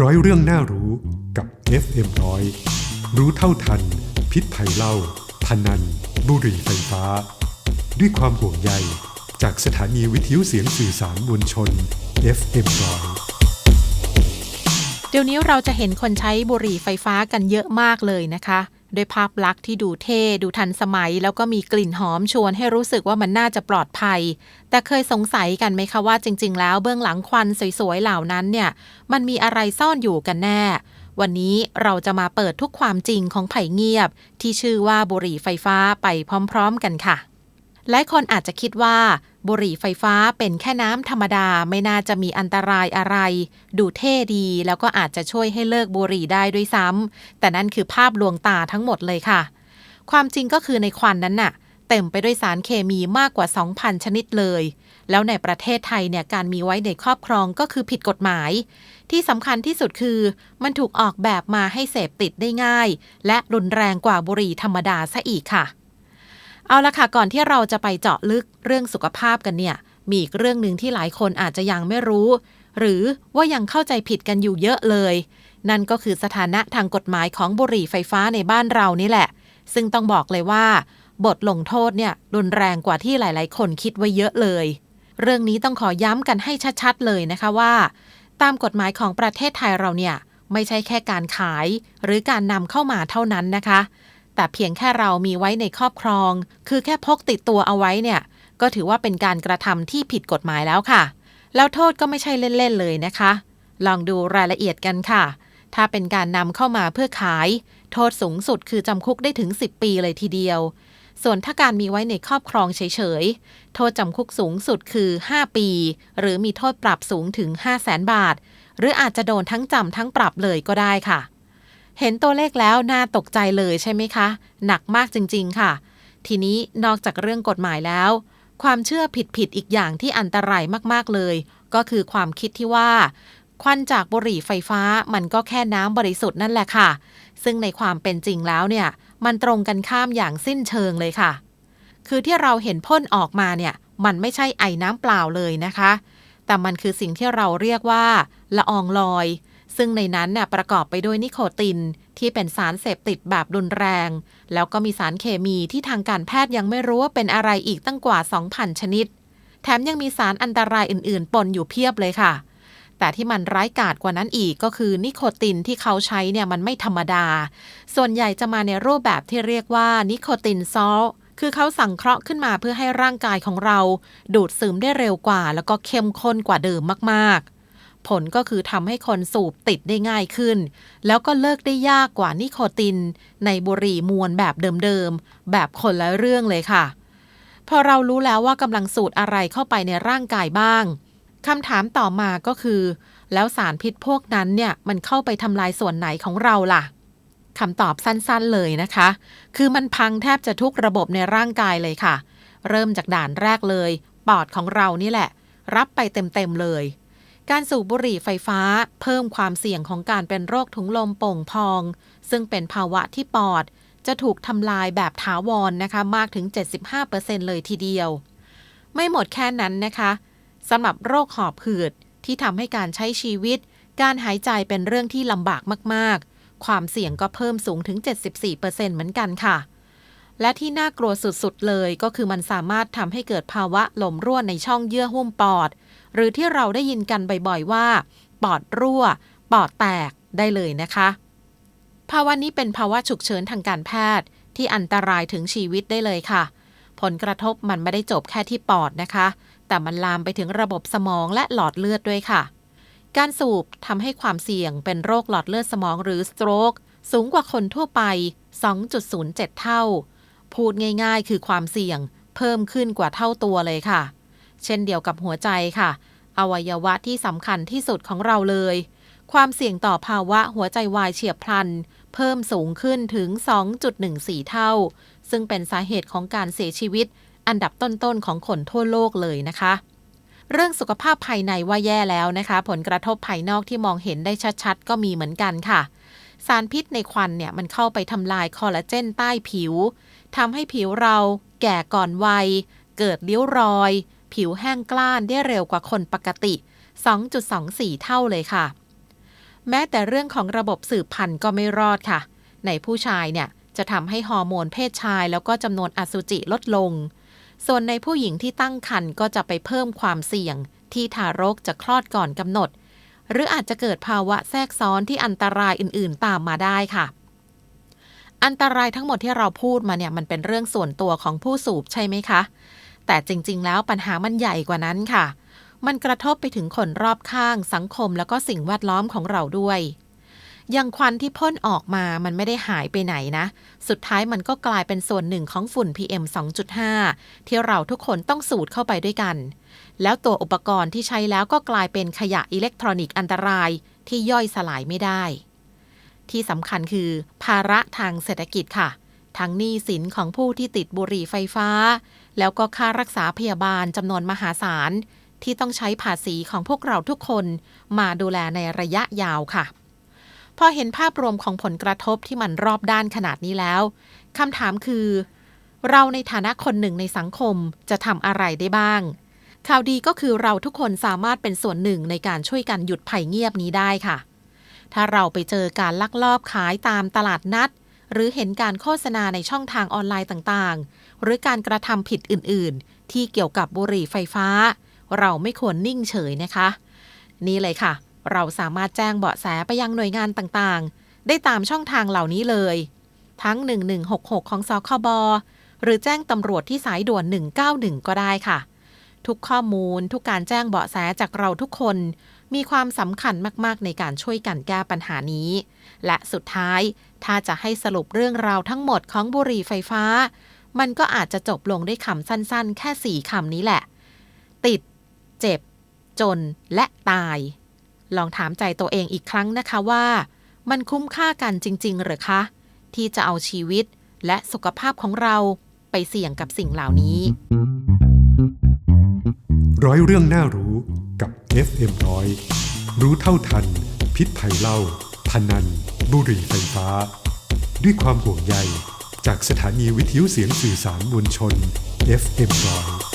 ร้อยเรื่องน่ารู้กับ FM ร้อยรู้เท่าทัน พิษภัยเล่า พนัน บุหรี่ไฟฟ้า ด้วยความห่วงใยจากสถานีวิทยุเสียงสื่อสารมวลชน FM ร้อยเดี๋ยวนี้เราจะเห็นคนใช้บุหรี่ไฟฟ้ากันเยอะมากเลยนะคะ ด้วยภาพลักษณ์ที่ดูเท่ ดูทันสมัย แล้วก็มีกลิ่นหอมชวนให้รู้สึกว่ามันน่าจะปลอดภัย แต่เคยสงสัยกันไหมคะว่าจริง ๆ แล้วเบื้องหลังควันสวยๆเหล่านั้นเนี่ยมันมีอะไรซ่อนอยู่กันแน่ วันนี้เราจะมาเปิดทุกความจริงของไผ่เงียบ ที่ชื่อว่าบุหรี่ไฟฟ้าไปพร้อม ๆ กันค่ะ หลายคนอาจจะคิดว่า บุหรี่ไฟฟ้าเป็นแค่น้ำธรรมดาไม่น่าจะมีอันตรายอะไร ดูเท่ดีแล้วก็อาจจะช่วยให้เลิกบุหรี่ได้ด้วยซ้ำแต่นั่นคือภาพลวงตาทั้งหมดเลยค่ะ ความจริงก็คือในควันนั้นน่ะ เต็มไปด้วยสารเคมีมากกว่า 2,000 ชนิดเลย แล้วในประเทศไทยเนี่ยการมีไว้ในครอบครองก็คือผิดกฎหมาย ที่สำคัญที่สุดคือ มันถูกออกแบบมาให้เสพติดได้ง่าย และรุนแรงกว่าบุหรี่ธรรมดาซะอีกค่ะ เอาละค่ะก่อนที่เราจะไปเจาะลึกเรื่องสุขภาพกันเนี่ย มีอีกเรื่องหนึ่งที่หลายคนอาจจะยังไม่รู้ หรือว่ายังเข้าใจผิดกันอยู่เยอะเลย นั่นก็คือสถานะทางกฎหมายของบุหรี่ไฟฟ้าในบ้านเรานี่แหละ ซึ่งต้องบอกเลยว่า บทลงโทษเนี่ยรุนแรงกว่าที่หลาย ๆ คนคิดไว้เยอะเลย เรื่องนี้ต้องขอย้ำกันให้ชัดๆเลยนะคะว่า ตามกฎหมายของประเทศไทยเราเนี่ยไม่ใช่แค่การขาย หรือการนำเข้ามาเท่านั้นนะคะ แต่เพียงแค่เรามีไว้ในครอบครอง คือแค่พกติดตัวเอาไว้เนี่ย ก็ถือว่าเป็นการกระทำที่ผิดกฎหมายแล้วค่ะ แล้วโทษก็ไม่ใช่เล่นๆเลยนะคะ ลองดูรายละเอียดกันค่ะ ถ้าเป็นการนำเข้ามาเพื่อขาย โทษสูงสุดคือจำคุกได้ถึง 10 ปีเลยทีเดียว ส่วนถ้าการมีไว้ในครอบครองเฉยๆ โทษจำคุกสูงสุดคือ 5 ปี หรือมีโทษปรับสูงถึง 5 0 0แสนบาท หรืออาจจะโดนทั้งจำทั้งปรับเลยก็ได้ค่ะ เห็นตัวเลขแล้วน่าตกใจเลยใช่ไหมคะ หนักมากจริง ๆ ค่ะ ทีนี้นอกจากเรื่องกฎหมายแล้ว ความเชื่อผิดๆอีกอย่างที่อันตรายมากๆเลย ก็คือความคิดที่ว่า ควันจากบุหรี่ไฟฟ้ามันก็แค่น้ำบริสุทธิ์นั่นแหละค่ะ ซึ่งในความเป็นจริงแล้วเนี่ย มันตรงกันข้ามอย่างสิ้นเชิงเลยค่ะ คือที่เราเห็นพ่นออกมาเนี่ย มันไม่ใช่ไอ้น้ำเปล่าเลยนะคะ แต่มันคือสิ่งที่เราเรียกว่า ละอองลอย ซึ่งในนั้นน่ะประกอบไปด้วยนิโคติน ที่เป็นสารเสพติดแบบรุนแรง แล้วก็มีสารเคมีที่ทางการแพทย์ยังไม่รู้ว่าเป็นอะไรอีกตั้งกว่า 2,000 ชนิด แถมยังมีสารอันตรายอื่น ๆ ปนอยู่เพียบเลยค่ะ แต่ที่มันร้ายกาจกว่านั้นอีกก็คือนิโคตินที่เขาใช้เนี่ยมันไม่ธรรมดา ส่วนใหญ่จะมาในรูปแบบที่เรียกว่านิโคตินซอลคือเขาสั่งเคราะห์ขึ้นมาเพื่อให้ร่างกายของเรา ดูดซึมได้เร็วกว่า แล้วก็เข้มข้นกว่าเดิมมากๆ ผลก็คือทำให้คนสูบติดได้ง่ายขึ้น แล้วก็เลิกได้ยากกว่านิโคติน ในบุหรี่มวลแบบเดิมๆ แบบคนละเรื่องเลยค่ะ พอเรารู้แล้วว่ากำลังสูดอะไรเข้าไปในร่างกายบ้างคำถามต่อมาก็คือ แล้วสารพิษพวกนั้นเนี่ยมันเข้าไปทำลายส่วนไหนของเราล่ะคำตอบสั้นๆเลยนะคะ คือมันพังแทบจะทุกระบบในร่างกายเลยค่ะ เริ่มจากด่านแรกเลย ปอดของเรานี่แหละ รับไปเต็มๆเลย การสูบบุหรี่ไฟฟ้าเพิ่มความเสี่ยงของการเป็นโรคถุงลมโป่งพอง ซึ่งเป็นภาวะที่ปอด จะถูกทำลายแบบถาวรนนะคะมากถึง 75%เลยทีเดียว ไม่หมดแค่นั้นนะคะสำหรับโรคหอบหืดที่ทำให้การใช้ชีวิต การหายใจเป็นเรื่องที่ลำบากมากๆ ความเสี่ยงก็เพิ่มสูงถึง 74%เหมือนกันค่ะ และที่น่ากลัวสุดๆเลยก็คือมันสามารถทำให้เกิดภาวะลมรั่วในช่องเยื่อหุ้มปอด หรือที่เราได้ยินกันบ่อยๆว่า ปอดรั่ว ปอดแตกได้เลยนะคะ ภาวะนี้เป็นภาวะฉุกเฉินทางการแพทย์ที่อันตรายถึงชีวิตได้เลยค่ะ ผลกระทบมันไม่ได้จบแค่ที่ปอดนะคะ แต่มันลามไปถึงระบบสมองและหลอดเลือดด้วยค่ะ การสูบทำให้ความเสี่ยงเป็นโรคหลอดเลือดสมองหรือสโตรกสูงกว่าคนทั่วไป 2.07 เท่า พูดง่ายๆ คือความเสี่ยง เพิ่มขึ้นกว่าเท่าตัวเลยค่ะ เช่นเดียวกับหัวใจค่ะ อวัยวะที่สำคัญที่สุดของเราเลย ความเสี่ยงต่อภาวะหัวใจวายเฉียบพลัน เพิ่มสูงขึ้นถึง 2.14 เท่า ซึ่งเป็นสาเหตุของการเสียชีวิต อันดับต้นๆของคนทั่วโลกเลยนะคะ เรื่องสุขภาพภายในว่าแย่แล้วนะคะ ผลกระทบภายนอกที่มองเห็นได้ชัดๆ ก็มีเหมือนกันค่ะสารพิษในควันเนี่ยมันเข้าไปทำลายคอลลาเจนใต้ผิวทำให้ผิวเราแก่ก่อนวัย เกิดริ้ยวรอย ผิวแห้งกล้านได้เร็วกว่าคนปกติ 2.24 เท่าเลยค่ะ แม้แต่เรื่องของระบบสืบพันธุ์ก็ไม่รอดค่ะ ในผู้ชายเนี่ยจะทำให้ฮอร์โมนเพศชายแล้วก็จำนวนอสุจิลดลง ส่วนในผู้หญิงที่ตั้งครรภ์ก็จะไปเพิ่มความเสี่ยง ที่ทารกจะคลอดก่อนกำหนด หรืออาจจะเกิดภาวะแทรกซ้อนที่อันตรายอื่นๆ ตามมาได้ค่ะ อันตรายทั้งหมดที่เราพูดมาเนี่ยมันเป็นเรื่องส่วนตัวของผู้สูบใช่ไหมคะ แต่จริง ๆ แล้วปัญหามันใหญ่กว่านั้นค่ะ มันกระทบไปถึงคนรอบข้าง สังคมแล้วก็สิ่งแวดล้อมของเราด้วยอย่างควันที่พ่นออกมามันไม่ได้หายไปไหนนะ สุดท้ายมันก็กลายเป็นส่วนหนึ่งของฝุ่น PM 2.5 ที่เราทุกคนต้องสูดเข้าไปด้วยกัน แล้วตัวอุปกรณ์ที่ใช้แล้วก็กลายเป็นขยะอิเล็กทรอนิกส์อันตรายที่ย่อยสลายไม่ได้ ที่สำคัญคือ ภาระทางเศรษฐกิจค่ะ ทั้งหนี้สินของผู้ที่ติดบุหรี่ไฟฟ้า แล้วก็ค่ารักษาพยาบาลจำนวนมหาศาล ที่ต้องใช้ภาษีของพวกเราทุกคน มาดูแลในระยะยาวค่ะ พอเห็นภาพรวมของผลกระทบที่มันรอบด้านขนาดนี้แล้วคำถามคือ เราในฐานะคนหนึ่งในสังคมจะทำอะไรได้บ้าง ข่าวดีก็คือเราทุกคนสามารถเป็นส่วนหนึ่งในการช่วยกันหยุดภัยเงียบนี้ได้ค่ะ ถ้าเราไปเจอการลักลอบขายตามตลาดนัด หรือเห็นการโฆษณาในช่องทางออนไลน์ต่างๆ หรือการกระทำผิดอื่นๆ ที่เกี่ยวกับบุหรี่ไฟฟ้า เราไม่ควรนิ่งเฉยนะคะ นี่เลยค่ะ เราสามารถแจ้งเบาะแสไปยังหน่วยงานต่างๆ ได้ตามช่องทางเหล่านี้เลย ทั้ง 1166 ของสคบหรือแจ้งตำรวจที่สายด่วน 191 ก็ได้ค่ะ ทุกข้อมูลทุกการแจ้งเบาะแสจากเราทุกคน มีความสำคัญมาก ๆ ในการช่วยกันแก้ปัญหานี้ และสุดท้าย ถ้าจะให้สรุปเรื่องราวทั้งหมดของบุหรี่ไฟฟ้า มันก็อาจจะจบลงด้วยคำสั้น ๆ แค่สี่คำนี้แหละ ติด เจ็บ จน และตาย ลองถามใจตัวเองอีกครั้งนะคะว่า มันคุ้มค่ากันจริง ๆ หรือคะ ที่จะเอาชีวิตและสุขภาพของเราไปเสี่ยงกับสิ่งเหล่านี้ ร้อยเรื่องน่ารู้ FM ร้อยรู้เท่าทัน พิษภัยเล่าพนัน บุหรี่ไฟฟ้า ด้วยความห่วงใยจากสถานีวิทยุเสียงสื่อสารมวลชน FM ร้อย